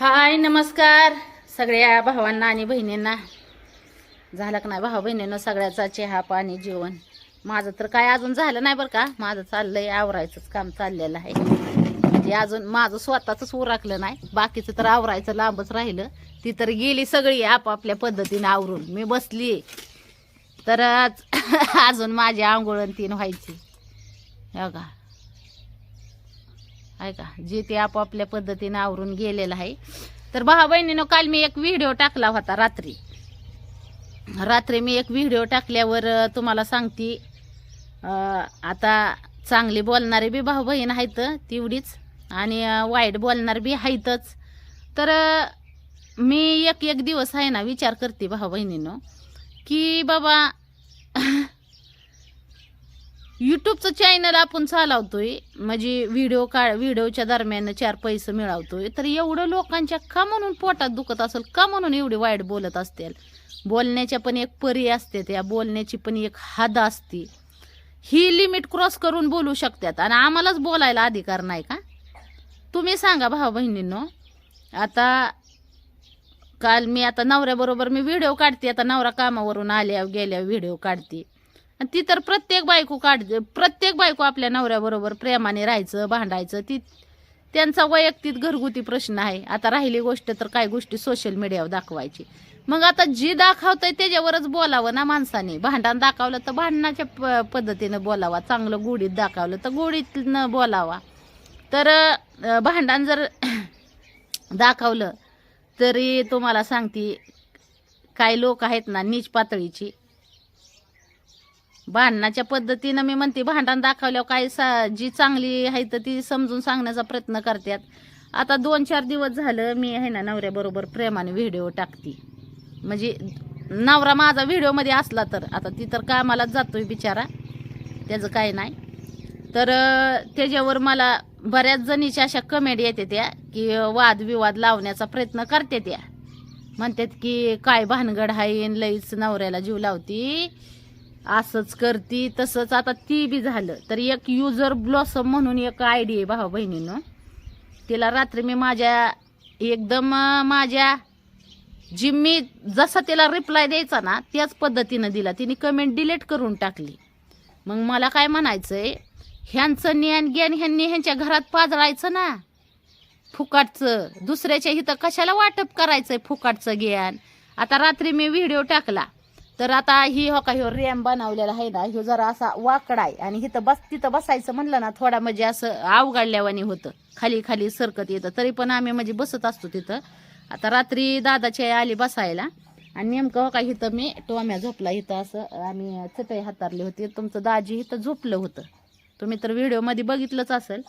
हाय नमस्कार. सगळ्या भावांना आणि बहिणींना. झालं का नाही भाऊ बहिणींना सगळ्याचा चहा पाणी जेवण. माझं तर काय अजून झालं नाही बरं का. माझं चाललंय आवरायचंच काम चाललेलं आहे. म्हणजे अजून माझं स्वतःच उरकलं नाही. बाकीचं तर आवरायचं लांबच राहिलं. ती तर गेली सगळी आपापल्या पद्धतीने आवरून. मी बसली तर अजून माझी आंघोळ तीन व्हायची. हो का आहे का? जे ते आपापल्या पद्धतीने आवरून गेलेलं आहे. तर भावा बहिणीनं काल मी एक व्हिडिओ टाकला होता रात्री. रात्री मी एक व्हिडिओ टाकल्यावर तुम्हाला सांगते आता चांगली बोलणारी बी भाऊ बहीण आहेत तेवढीच आणि वाईट बोलणार बी आहेतच. तर मी एक एक दिवस आहे ना विचार करते भाऊ बहिणीनं की बाबा यूट्यूबचं चॅनल आपण चालवतोय. म्हणजे व्हिडिओ का व्हिडिओच्या दरम्यान चार पैसे मिळवतोय. तर एवढं लोकांच्या का म्हणून पोटात दुखत असेल? का म्हणून एवढी वाईट बोलत असतील? बोलण्याच्या पण एक परी असते त्या. बोलण्याची पण एक हद असते. ही लिमिट क्रॉस करून बोलू शकतात. आणि आम्हालाच बोलायला अधिकार नाही का? तुम्ही सांगा भाऊ बहिणींनो. आता काल मी आता नवऱ्याबरोबर मी व्हिडिओ काढते. आता नवरा कामावरून आल्या गेल्या व्हिडिओ काढते. आणि ती तर प्रत्येक बायको काढते प्रत्येक बायको आपल्या नवऱ्याबरोबर प्रेमाने राहायचं भांडायचं. ती त्यांचा वैयक्तिक घरगुती प्रश्न आहे. आता राहिली गोष्ट तर काय गोष्टी सोशल मीडियावर दाखवायची. मग आता जी दाखवतंय त्याच्यावरच बोलावं ना माणसाने. भांडण दाखवलं तर भांडणाच्या प पद्धतीनं बोलावा. चांगलं गोडीत दाखवलं तर गोडीतनं बोलावा. तर भांडण जर दाखवलं तरी तुम्हाला सांगते काही लोक आहेत ना नीच पातळीची. भांडणाच्या पद्धतीनं मी म्हणते भांडण दाखवल्यावर काय सा जी चांगली आहे तर ती समजून सांगण्याचा प्रयत्न करतात आता दोन चार दिवस झालं मी आहे ना नवऱ्याबरोबर प्रेमाने व्हिडिओ टाकते. म्हणजे नवरा माझा व्हिडिओमध्ये असला तर आता ती तर कामालाच जातोय बिचारा त्याचं काय नाही. तर त्याच्यावर मला बऱ्याच जणीच्या अशा कमेंट येते त्या की वादविवाद लावण्याचा प्रयत्न करते त्या. म्हणतात की काय भानगड आहे लईच नवऱ्याला जीव लावती. असंच करती तसंच आता ती बी झालं. तर एक युजर ब्लॉसम म्हणून एक आयडी आहे भाऊ बहिणीनं. तिला रात्री मी माझ्या एकदम माझ्या जी मी जसा तिला रिप्लाय द्यायचा ना त्याच पद्धतीनं दिला. तिने कमेंट डिलीट करून टाकली. मग मला काय म्हणायचं आहे ह्यांचं ज्ञान ज्ञान ह्यांनी ह्यांच्या घरात पाजळायचं ना. फुकाटचं. दुसऱ्याच्या इथं कशाला वाटप करायचं आहे फुकाटचं ज्ञान आता रात्री मी व्हिडिओ टाकला. तर आता ही हो का ह्यो रॅम बनवलेला आहे ना ह्यो जरा असा वाकडा आहे. आणि इथं बस तिथं बसायचं म्हणलं ना थोडा म्हणजे असं अवघडल्यावानी होतं. खाली खाली सरकत येतं. तरी पण आम्ही म्हणजे बसत असतो तिथं. आता रात्री दादाची आई आली बसायला. आणि नेमकं हो का इथं मी टोम्या झोपला. इथं असं आम्ही चटई हातारली होती. तुमचं दाजी इथं झोपलं होतं. तुम्ही तर व्हिडिओमध्ये बघितलंच असेल.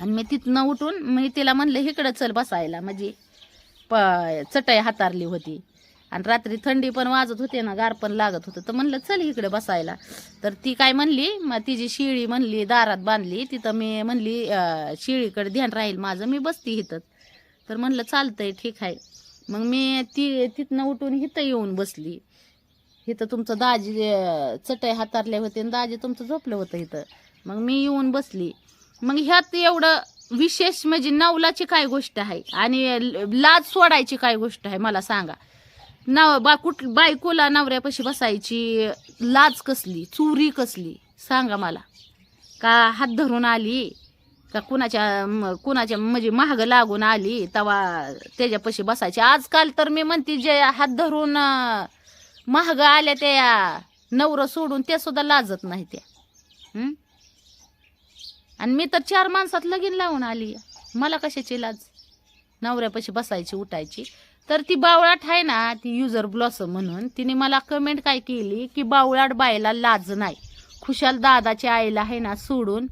आणि मी तिथनं उठून मी तिला म्हणलं इकडं चल बसायला. म्हणजे प चटई हातारली होती. आणि रात्री थंडी पण वाजत होते ना गार पण लागत होतं. तर म्हणलं चल इकडे बसायला. तर ती काय म्हणली मग तिची शिळी म्हणली दारात बांधली तिथं मी म्हणली शिळीकडे ध्यान राहील माझं मी बसती इथं तर म्हणलं चालतंय ठीक आहे. मग मी ती तिथनं उठून इथं येऊन बसली. इथं तुमचं दाजी चटई हातारले होते आणि दाजी तुमचं झोपलं होतं इथं. मग मी येऊन बसली. मग ह्यात एवढं विशेष म्हणजे नवलाची काय गोष्ट आहे? आणि लाज सोडायची काय गोष्ट आहे? मला सांगा. नाव बा कुठ बायकोला नवऱ्यापाशी बसायची लाज कसली? चुरी कसली? सांगा मला. का हात धरून आली? का कुणाच्या कुणाच्या म्हणजे महाग लागून आली? तवा त्याच्यापाशी बसायची. आजकाल तर मी म्हणते जे हात धरून महाग आल्या त्या नवरं सोडून त्या सुद्धा लाजत नाही त्या. आणि मी तर चार माणसात लगीन लावून आली. मला कशाची लाज? नवऱ्यापाशी बसायची उठायची. तर ती बावळाट आहे ना ती युजर ब्लॉसम म्हणून तिने मला कमेंट काय केली की बावळाट बायला लाज नाही. खुशाल दादाच्या आईला आहे ना सोडून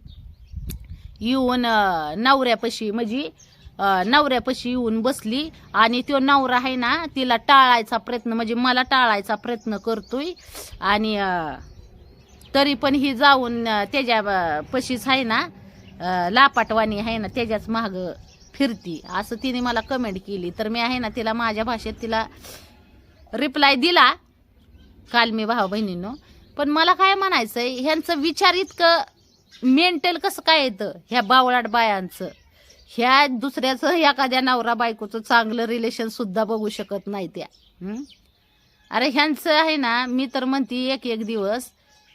येऊन नवऱ्यापाशी म्हणजे नवऱ्यापाशी येऊन बसली आणि तो नवरा आहे ना तिला टाळायचा प्रयत्न म्हणजे मला टाळायचा प्रयत्न करतोय. आणि तरी पण ही जाऊन त्याच्या पशीच आहे ना लापाटवाणी आहे ना त्याच्याच माग फिरती. असं तिने मला कमेंट केली. तर मी आहे ना तिला माझ्या भाषेत तिला रिप्लाय दिला. काल मी भाऊ बहिणींनो. पण मला काय म्हणायचं आहे ह्यांचं विचार इतकं मेंटल कसं काय येतं? ह्या बावळाट बायांचं. ह्या दुसऱ्याचं एखाद्या नवरा बायकोचं चांगलं रिलेशनसुद्धा बघू शकत नाही त्या. अरे ह्यांचं आहे ना मी तर म्हणते एक एक दिवस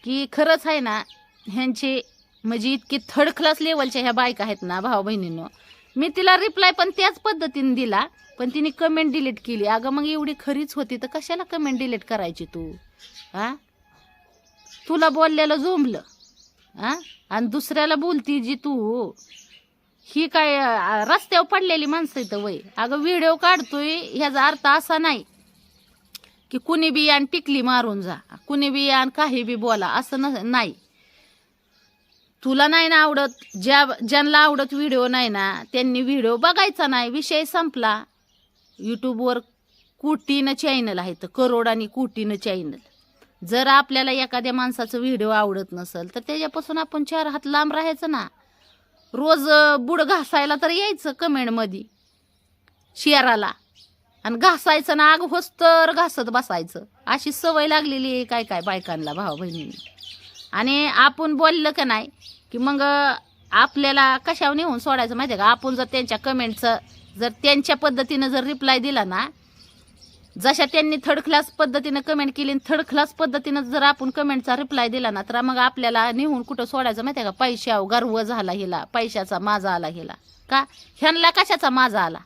की खरंच आहे ना ह्यांचे म्हणजे इतकी थर्ड क्लास लेवलच्या ह्या बायका आहेत ना भाऊ बहिणींनो. मी तिला रिप्लाय पण त्याच पद्धतीने दिला पण तिने कमेंट डिलीट केली. अगं मग एवढी खरीच होती तर कशाला कमेंट डिलीट करायची तू? हा? तुला बोललेलं झोंबलं हा? आणि दुसऱ्याला बोलती जी तू. ही काय रस्त्यावर पडलेली माणसं इथं वय. अगं व्हिडिओ काढतोय ह्याचा अर्थ असा नाही की कुणी बी यान टिकली मारून जा. कुणी बी यान काही बी बोला असं न नाही. तुला नाही ना आवडत ज्या ज्यांना आवडत व्हिडिओ नाही ना त्यांनी व्हिडिओ बघायचा नाही विषय संपला. यूट्यूबवर कोटीनं चॅनल आहेत करोड आणि कोटीनं चॅनल जर आपल्याला एखाद्या माणसाचं व्हिडिओ आवडत नसेल तर त्याच्यापासून आपण चार हात लांब राहायचं ना. रोज बुड घासायला तर यायचं कमेंटमध्ये शेराला आणि घासायचं ना आग होस्तर घासत बसायचं. अशी सवय लागलेली आहे काय काय बायकांना भावा बहिणींनी आणि आपण बोललं का नाही की मग आपल्याला कशावर नेऊन सोडायचं माहिती आहे का? आपण जर त्यांच्या कमेंटचं जर त्यांच्या पद्धतीनं जर रिप्लाय दिला ना जशा त्यांनी थर्ड क्लास पद्धतीनं कमेंट केली थर्ड क्लास पद्धतीनं जर आपण कमेंटचा रिप्लाय दिला ना तर मग आपल्याला नेऊन कुठं सोडायचं माहिती आहे का पैशाव गर्व झाला हिला पैशाचा माझा आला हिला. का? ह्यांना कशाचा माझा आला?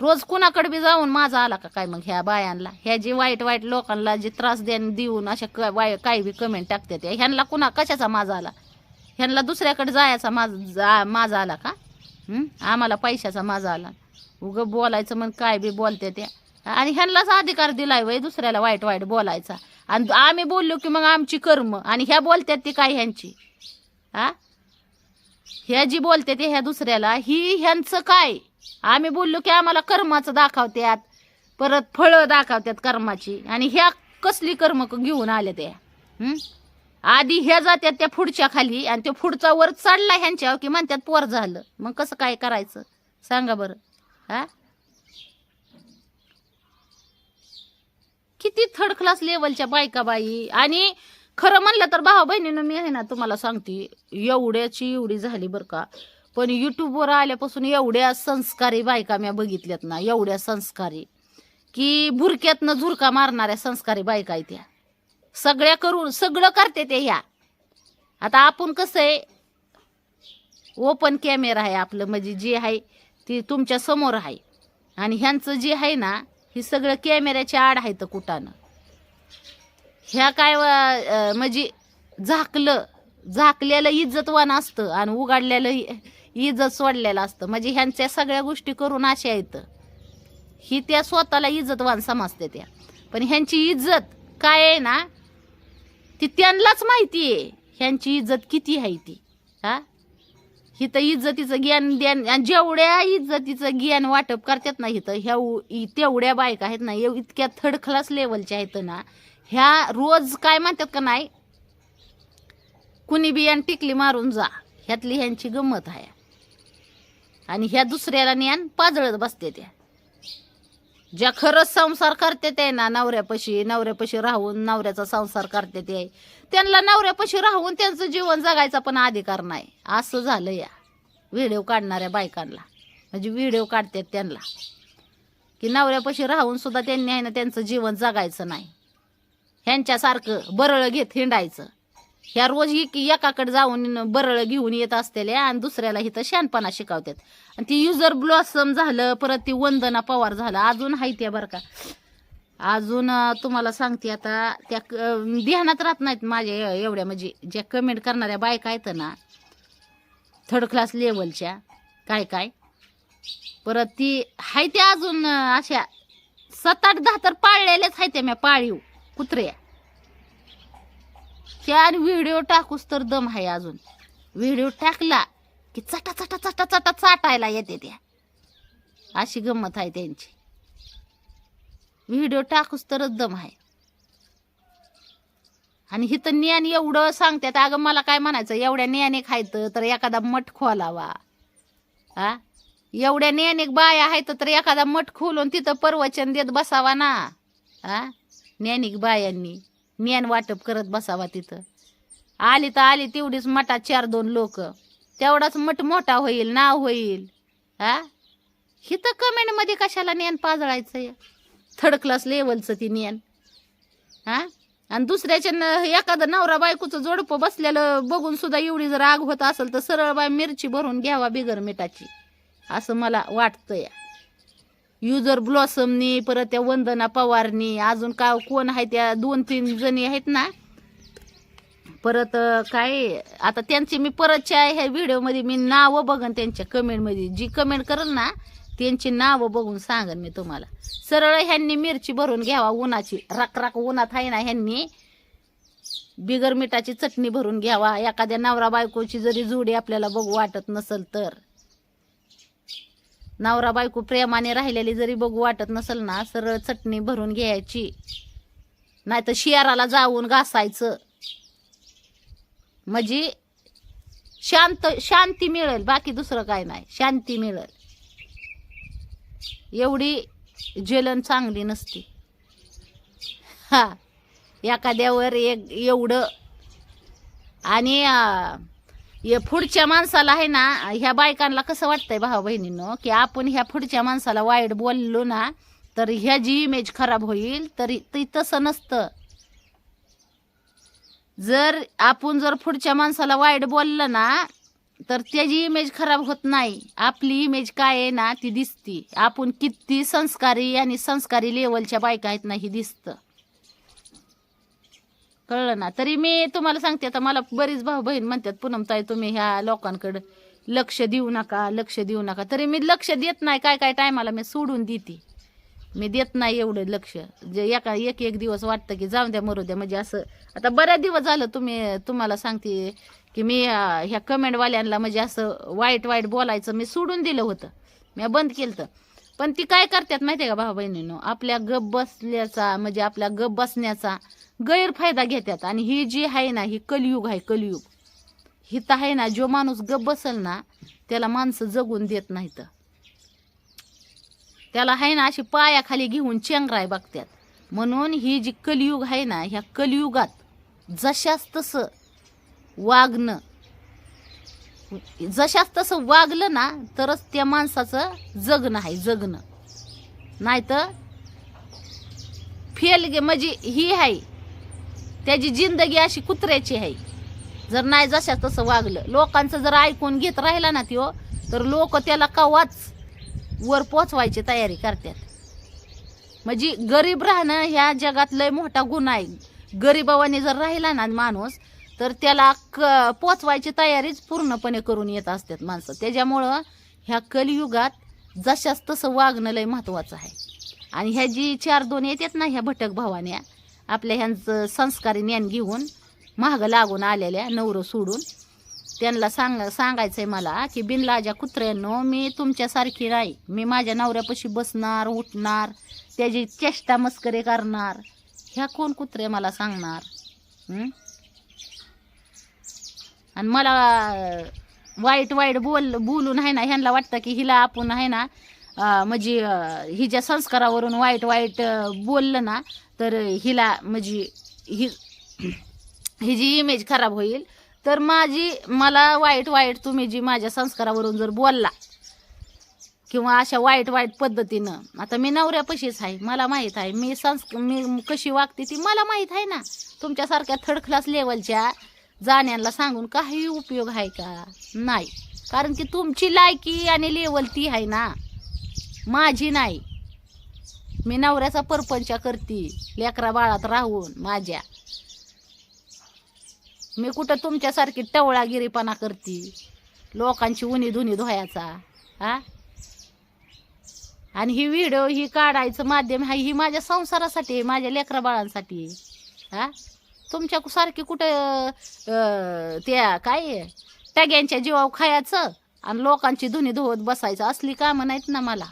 रोज कुणाकडे बी जाऊन माझा आला का काय मग ह्या बायांना? ह्या जे वाईट वाईट लोकांना जे त्रास देऊन देऊन अशा क- वाय काही बी कमेंट टाकतात त्या, ह्यांना कुणा कशाचा माझा आला? ह्यांना दुसऱ्याकडे जायचा माझ जा माझा आला का? आम्हाला पैशाचा माझा आला. उगं बोलायचं मग काय बी बोलते त्या. आणि ह्यांनाच अधिकार दिलाय वय दुसऱ्याला वाईट वाईट बोलायचा. आणि आम्ही बोललो की मग आमची कर्म. आणि ह्या बोलतात ती काय ह्यांची? हा ह्या जी बोलते ते ह्या दुसऱ्याला ही ह्यांचं काय? आम्ही बोललो की आम्हाला कर्माचं दाखवत्यात. परत फळं दाखवतात कर्माची. आणि ह्या कसली कर्म घेऊन आल्या त्या? आधी ह्या जात्यात त्या पुढच्या खाली आणि त्या पुढचा वर चढला ह्यांच्यावर की म्हणतात पोर झालं. मग कसं काय करायचं? सांगा बरं. हा? किती थर्ड क्लास लेवलच्या बायका बाई. आणि खरं म्हणलं तर भावा बहिणीनं मी आहे ना तुम्हाला सांगते एवढ्याची एवढी झाली बरं का. पण युट्यूबवर आल्यापासून एवढ्या संस्कारी बायका मी बघितल्यात ना एवढ्या संस्कारी की भुरक्यातनं झुरका मारणाऱ्या संस्कारी बायका आहेत त्या. सगळ्या करून सगळं करते ते ह्या. आता आपण कसं आहे ओपन कॅमेरा आहे आपलं म्हणजे जे आहे ती तुमच्यासमोर आहे. आणि ह्यांचं जे आहे ना हे सगळं कॅमेऱ्याच्या आड आहे तर कुठानं ह्या काय म्हणजे झाकलं झाकलेलं इज्जतवान असतं आणि उघडलेलं इजत इज्जत सोडलेलं असतं. म्हणजे ह्यांच्या सगळ्या गोष्टी करून अशा आहेत. ही त्या स्वतःला इज्जतवान समजते त्या. पण ह्यांची इज्जत काय आहे ना ती त्यांनाच माहिती आहे. ह्यांची इज्जत किती आहे ती? हा? हिथं इज्जतीचं ज्ञान द्यान आणि जेवढ्या इज्जतीचं ज्ञान वाटप करतात ना इथं ह्या तेवढ्या बायका आहेत ना एव- इतक्या थर्ड क्लास लेवलच्या आहेत ना ह्या रोज काय म्हणतात का नाही कुणी बियाण टिकली मारून जा. ह्यातली ह्यांची गंमत आहे. आणि ह्या दुसऱ्याला ज्ञान पाजळत बसते त्या. ज्या खरंच संसार करते ते ना नवऱ्यापाशी नवऱ्यापाशी राहून नवऱ्याचा संसार करते ते. त्यांना नवऱ्यापाशी राहून त्यांचं जीवन जगायचा पण अधिकार नाही. असं झालं या. व्हिडिओ काढणाऱ्या बायकांना. म्हणजे व्हिडिओ काढतात त्यांना. की नवऱ्यापाशी राहून सुद्धा त्यांनी आहे ना त्यांचं जीवन जगायचं नाही. ह्यांच्यासारखं बरळं घेत हिंडायचं. ह्या रोज एक- एकाकडे जाऊन बरळं घेऊन येत असलेल्या आणि दुसऱ्याला इथं शानपणा शिकवतात. आणि ती युजर ब्लॉसम झालं परत ती वंदना पवार झालं. अजून आहे त्या बरं का. अजून तुम्हाला सांगते आता त्या क- ध्यानात राहत नाहीत माझ्या एवढ्या. म्हणजे ज्या कमेंट करणाऱ्या बायका आहेत ना थर्ड क्लास लेवलच्या काय काय. परत ती हाय त्या अजून अशा सात आठ दहा तर पाळलेल्याच हायत्या त्या म्या पाळीव कुत्र्या. आणि व्हिडिओ टाकूस तर दम आहे अजून. व्हिडिओ टाकला की चटा चटा चटा चटा चाटायला येते त्या. अशी गंमत आहे त्यांची. व्हिडिओ टाकूस तरच दम आहे. आणि हिथं ज्ञान एवढं सांगतात अगं मला काय म्हणायचं एवढ्या ज्ञाने खायचं तर एखादा मठ खोलावा. हा एवढ्या ज्ञानिक बाया आहेत तर एखादा मठ खोलून तिथं प्रवचन देत बसावा ना. हा ज्ञानिक बायांनी. ज्ञान वाटप करत बसावा तिथं. आली तर आली तेवढीच मठात चार दोन लोक. तेवढाच मठ मोठा होईल नाव होईल. हा? हिथं कमेंटमध्ये कशाला नेन पाजळायचं? थर्ड क्लास लेवलचं ती नेन हा? आणि दुसऱ्याच्या एखादं नवरा बायकोचं जोडपं बसलेलं बघून सुद्धा एवढी जर आग होत असेल तर सरळ बाय मिरची भरून घ्यावा बिगर मिठाची. असं मला वाटतं या युजर ब्लॉसमनी परत त्या वंदना पवारनी अजून का कोण आहे त्या दोन तीन जणी आहेत ना? परत काय आता त्यांची मी परतच्या ह्या व्हिडिओमध्ये मी नावं बघन त्यांच्या कमेंटमध्ये. जी कमेंट करेल ना त्यांची नावं बघून सांगन मी तुम्हाला. सरळ ह्यांनी मिरची भरून घ्यावा उन्हाची. राक राक उन्हात आहे ना ह्यांनी. बिगर मिठाची चटणी भरून घ्यावा. एखाद्या नवरा बायकोची जरी जोडी आपल्याला बघू वाटत नसल तर. नवरा बायको प्रेमाने राहिलेली जरी बघू वाटत नसल ना सरळ चटणी भरून घ्यायची. नाही तर शियाराला जाऊन घासायचं. म्हणजे शांत शांती मिळेल बाकी दुसरं काय नाही. शांती मिळेल. एवढी जलन चांगली नसती. हा एखाद्यावर एक एवढं. आणि हे पुढच्या माणसाला आहे ना ह्या बायकांना कसं वाटतंय भाऊ बहिणींनो की आपण ह्या पुढच्या माणसाला वाईट बोललो ना तर ह्या जी इमेज खराब होईल तरी ती तसं नसतं. जर आपण जर पुढच्या माणसाला वाईट बोललं ना तर त्याची इमेज खराब होत नाही. आपली इमेज काय आहे ना ती दिसती. आपण किती संस्कारी आणि संस्कारी लेवलच्या बायका आहेत ना ही दिसतं. कळलं ना. तरी मी तुम्हाला सांगते आता मला बरीच भाऊ बहीण म्हणतात पूनमताई तुम्ही ह्या लोकांकडे लक्ष देऊ नका लक्ष देऊ नका. तरी मी लक्ष देत नाही काय काय टायमाला मी सोडून देते. मी देत नाही एवढं लक्ष. जे एका एक एक दिवस वाटतं की जाऊन द्या मरू द्या. म्हणजे असं आता बऱ्याच दिवस झालं तुम्ही तुम्हाला सांगते की मी ह्या कमेंटवाल्यांना म्हणजे असं वाईट वाईट बोलायचं मी सोडून दिलं होतं. मी बंद केलं पण ती काय करतात माहिती आहे का भाऊ बहिणीनं आपल्या गप बसल्याचा म्हणजे आपल्या गप बसण्याचा गैरफायदा घेतात आणि ही जी आहे ना ही कलियुग आहे कलियुग. ही तर आहे ना जो माणूस गप बसल ना त्याला माणसं जगून देत नाहीत. त्याला आहे ना अशी पायाखाली घेऊन चेंगराय बघतात म्हणून ही जी कलियुग आहे ना ह्या कलियुगात जशास तसं वागणं जशास तसं वागलं ना तरच त्या माणसाचं जगणं आहे जगणं. नाही तर फेल गे म्हणजे ही आहे त्याची जिंदगी अशी कुत्र्याची आहे. जर नाही जशा तसं वागलं. लोकांचं जर ऐकून घेत राहिला ना त्यो तर लोक त्याला कवाच वर पोचवायची तयारी करतात. म्हणजे गरीब राहणं ह्या जगात लय मोठा गुन्हा आहे. गरीबावाने जर राहिला ना माणूस तर त्याला क पोचवायची तयारीच पूर्णपणे करून येत असतात माणसं. त्याच्यामुळं ह्या कलियुगात जशाच तसं वागणं लय महत्त्वाचं आहे. आणि ह्या जी चार दोन येतात ना ह्या भटक भावान्या आपल्या ह्यांचं संस्कारी ज्ञान घेऊन महाग लागून आलेल्या नवरं सोडून त्यांना सांग आहे मला की बिनलाजा कुत्र्यांनो मी तुमच्यासारखी नाही. मी माझ्या नवऱ्यापाशी बसणार उठणार त्याची चेष्टा मस्करी करणार. ह्या कोण कुत्रे मला सांगणार? आणि मला वाईट वाईट बोल बोलून आहे ना ह्यांना वाटतं की हिला आपण आहे ना म्हणजे हिच्या संस्कारावरून वाईट वाईट बोललं ना तर हिला म्हणजे ही ही जी इमेज खराब होईल तर माझी मला वाईट वाईट तुम्ही जी माझ्या संस्कारावरून जर बोलला किंवा अशा वाईट वाईट पद्धतीनं आता मी नवऱ्यापाशीच आहे मला माहीत आहे मी संस्क मी कशी वागते ती मला माहीत आहे ना. तुमच्यासारख्या थर्ड क्लास लेवलच्या जाण्यांना सांगून काही उपयोग आहे का? नाही. कारण की तुमची लायकी आणि लेवल ती आहे ना. माझी नाही. मी नवऱ्याचा परपंच करते लेकरा बाळात राहून माझ्या. मी कुठं तुमच्यासारखी टवळागिरीपणा करते लोकांची उनी धुनी धुयाचा हा? आणि ही व्हिडिओ ही काढायचं माध्यम आहे ही माझ्या संसारासाठी आहे, माझ्या लेकरा बाळांसाठी हा? तुमच्या सारखी कुठं त्या काय टग्यांच्या जीवावर खायचं आणि लोकांची धुनी धुवत बसायचं असली कामं नाहीत ना मला.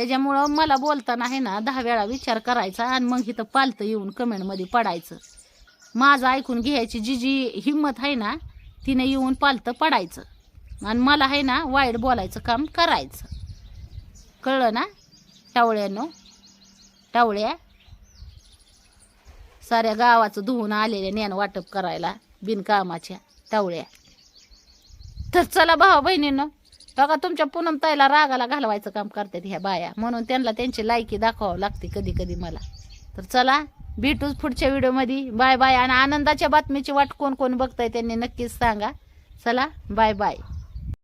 त्याच्यामुळं मला बोलताना आहे ना दहा वेळा विचार करायचा आणि मग इथं पालतं येऊन कमेंटमध्ये पडायचं. माझं ऐकून घ्यायची जी जी हिंमत आहे ना तिने येऊन पालतं पडायचं. आणि मला आहे ना वाईट बोलायचं काम करायचं. कळलं ना? टावळ्यानो? टावळ्या? साऱ्या गावाचं धुवून आलेल्या ज्ञान वाटप करायला बिनकामाच्या टावळ्या. तर चला भावा बहिणीनं बघा तुमच्या पूनम ताईला रागाला घालवायचं काम करतात ह्या बाया. म्हणून त्यांना त्यांची लायकी दाखवावं लागते कधी कधी मला. तर चला भेटूच पुढच्या व्हिडिओमध्ये. Bye bye. आणि आनंदाच्या बातमीची वाट कोण कोण बघताय त्यांनी नक्कीच सांगा. चला बाय बाय.